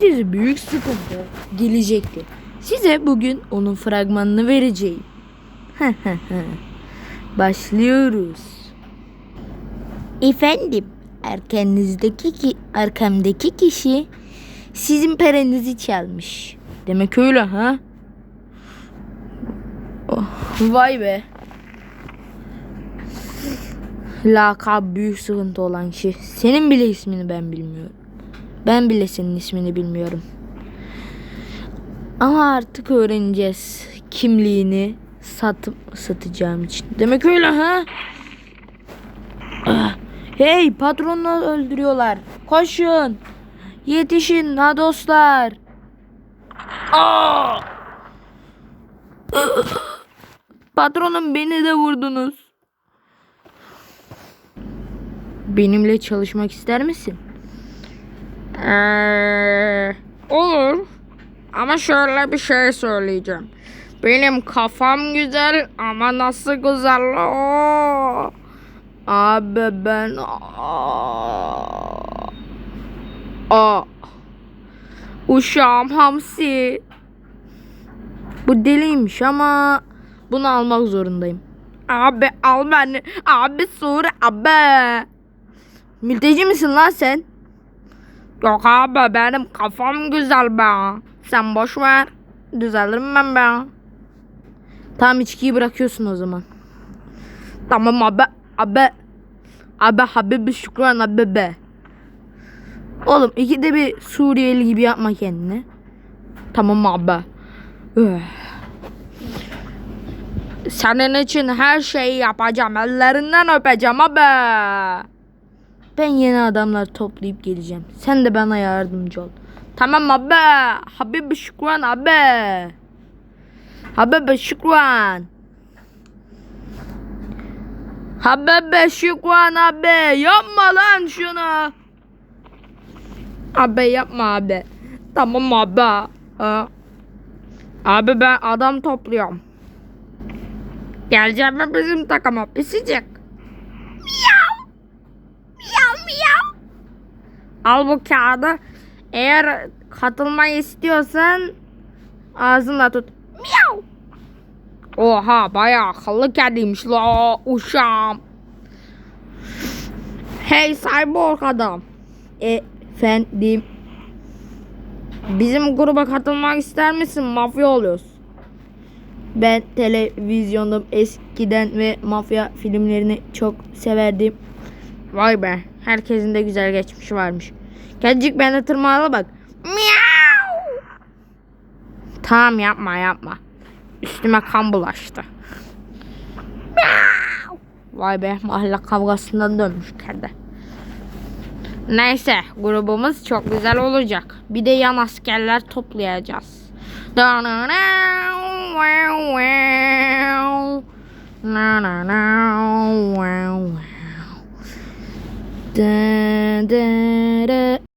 başınıza büyük sıkıntı gelecekti. Size bugün onun fragmanını vereceğim. Başlıyoruz. Efendim, arkanızdaki ki arkamdaki kişi sizin paranızı çalmış. Demek öyle ha? Oh, vay be. Lakab büyük sıkıntı olan kişi. Senin bile ismini ben bilmiyorum. Ben bile senin ismini bilmiyorum. Ama artık öğreneceğiz kimliğini satıp satacağım için. Demek öyle ha? Ah, Hey patronunu öldürüyorlar. Koşun. Yetişin ha dostlar. Aa! Patronum beni de vurdunuz. Benimle çalışmak ister misin? Ee, olur. Ama şöyle bir şey söyleyeceğim. Benim kafam güzel ama nasıl güzel o. Abi ben Aa. Aa. Uşağım hamsi. Bu deliymiş ama bunu almak zorundayım. Abi al beni. Abi sur abi. Mülteci misin lan sen? Yok abi benim kafam güzel be. Sen boş ver. Düzelirim ben be. Tamam içkiyi bırakıyorsun o zaman. Tamam abi. Abi. Abi Habibi Şükran abi be. Oğlum ikide bir Suriyeli gibi yapma kendini. Tamam abi. Senin için her şeyi yapacağım. Ellerinden öpeceğim abi. Ben yeni adamlar toplayıp geleceğim. Sen de bana yardımcı ol. Tamam abi. Habibi şükran abi. Habibi Şükran. Habibi şükran abi. Yapma lan şunu. Abi yapma abi. Tamam abi. Ee, Abi ben adam topluyorum. Geleceğim mi bizim takıma? Pisicik. Al bu kağıdı. Eğer katılmayı istiyorsan ağzınla tut. Miyav. Oha bayağı akıllı kediymiş la uşağım. Hey cyborg adam. Efendim. Bizim gruba katılmak ister misin? Mafya oluyoruz. Ben televizyonda eskiden ve mafya filmlerini çok severdim. Vay be. Herkesin de güzel geçmişi varmış. Kedicik beni tırmala bak. Miau. Tamam yapma yapma. Üstüme kan bulaştı. Miau. Vay be mahalle kavgasından dönmüş kerde. Neyse grubumuz çok güzel olacak. Bir de yan askerler toplayacağız. Na na na wow, wow. da da da